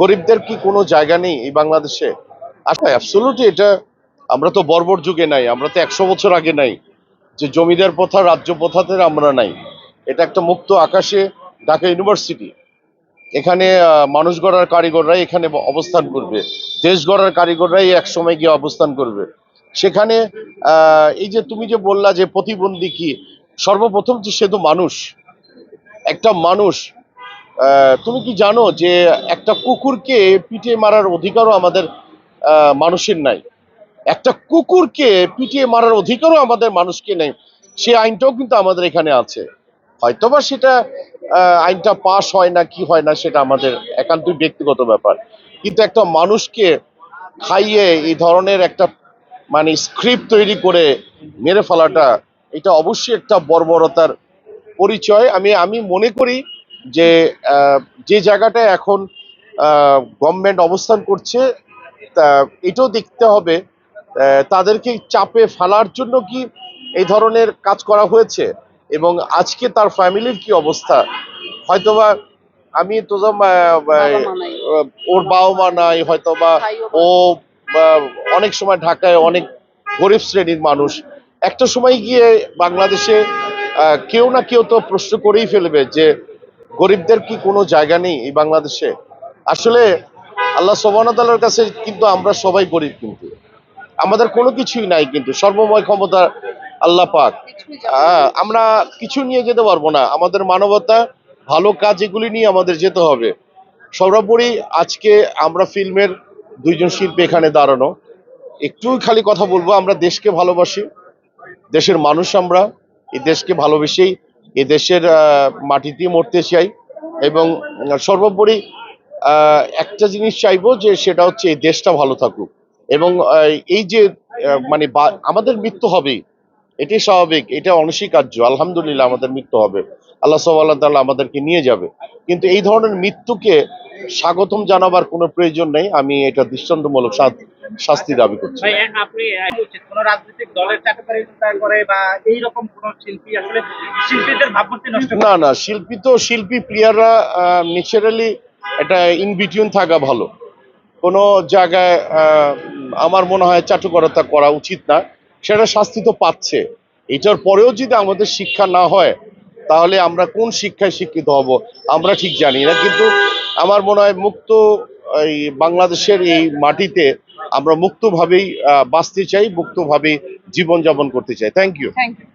গরিবদের কি কোনো জায়গা নেই এই বাংলাদেশে? আচ্ছা অ্যাবসোলুটলি এটা আমরা তো বর্বর যুগে নাই, আমরা তো একশো বছর আগে নাই, যে জমিদার প্রথা, রাজ্য প্রথাতে আমরা নাই। এটা একটা মুক্ত আকাশে ঢাকা ইউনিভার্সিটি। এখানে মানুষ গড়ার কারিগররাই এখানে অবস্থান করবে। দেশ গড়ার কারিগররাই এক সময় গিয়ে অবস্থান করবে। সেখানে এই যে তুমি যে বললা যে প্রতিবন্ধী কি, সর্বপ্রথম যে সে তো মানুষ। একটা মানুষ তুমি কি জানো যে একটা কুকুরকে পিটিয়ে মারার অধিকারও আমাদের মানুষের নাই? একটা কুকুরকে পিটিয়ে মারার অধিকারও আমাদের মানুষকে নেই। সে আইনটাও কিন্তু আমাদের এখানে আছে। হয়তোবা সেটা আইনটা পাশ হয় না কি হয় না সেটা আমাদের একান্তই ব্যক্তিগত ব্যাপার। কিন্তু একটা মানুষকে খাইয়ে এই ধরনের একটা মানে স্ক্রিপ্ট তৈরি করে মেরে ফেলাটা, এটা অবশ্যই একটা বর্বরতার পরিচয়। আমি আমি মনে করি যে যে জায়গাটায় এখন গভর্নমেন্ট অবস্থান করছে তা এটাও দেখতে হবে তাদেরকে চাপে ফেলার জন্য কি এই ধরনের কাজ করা হয়েছে? এবং আজকে তার ফ্যামিলির কি অবস্থা? হয়তোবা আমি তো ওর বাবা মা নাই হয়তোবা ও অনেক সময় ঢাকায় অনেক গরিব শ্রেণির মানুষ। একটা সময় গিয়ে বাংলাদেশে কেউ না কেউ তো প্রশ্ন করেই ফেলবে যে গরিবদের কি কোনো জায়গা নেই এই বাংলাদেশে? আসলে আল্লাহ সোবানতালার কাছে কিন্তু আমরা সবাই গরিব কিন্তু। আমাদের কোনো কিছুই নাই কিন্তু সর্বময় ক্ষমতা আল্লাহ পাক। আহ, আমরা কিছু নিয়ে যেতে পারব না। আমাদের মানবতা ভালো কাজ এগুলি নিয়ে আমাদের যেতে হবে। সর্বোপরি আজকে আমরা ফিল্মের দুইজন শিল্পী এখানে দাঁড়ানো। একটু খালি কথা বলব আমরা দেশকে ভালোবাসি দেশের মানুষ আমরা। এই দেশকে ভালোবেসেই এই দেশের আহ, মাটিতে মরতে চাই এবং সর্বোপরি একটা জিনিস চাইব যে সেটা হচ্ছে এই দেশটা ভালো থাকুক এবং এই যে মানে আমাদের মৃত্যু হবেই এটি স্বাভাবিক এটা অনস্বীকার্য আলহামদুলিল্লাহ আমাদের মৃত্যু হবে আল্লাহ সাল্লাহ তাল্লাহ আমাদেরকে নিয়ে যাবে কিন্তু এই ধরনের মৃত্যুকে স্বাগতম জানাবার কোনো প্রয়োজন নেই। আমি এটা দৃষ্টান্তমূলক শাস্তি দাবি করছি। আপনি কোন রাজনৈতিক দলের চাকরিতা করে বা এইরকম কোন শিল্পী আসলে শিল্পীদের ভাবমূর্তি নষ্ট না না শিল্পী তো শিল্পী প্লেয়াররা ন্যাচারালি এটা ইন বিটুইন থাকা ভালো। কোনো জায়গায় আমার মনে হয় চাটুকরতা করা উচিত না। সেটা শাস্তি তো পাচ্ছে। এটার পরেও যদি আমাদের শিক্ষা না হয় তাহলে আমরা কোন শিক্ষায় শিক্ষিত হব? আমরা ঠিক জানি না। কিন্তু আমার মনে হয় মুক্ত, এই বাংলাদেশের এই মাটিতে আমরা মুক্তভাবেই বাঁচতে চাই মুক্তভাবে জীবনযাপন করতে চাই। Thank you thank you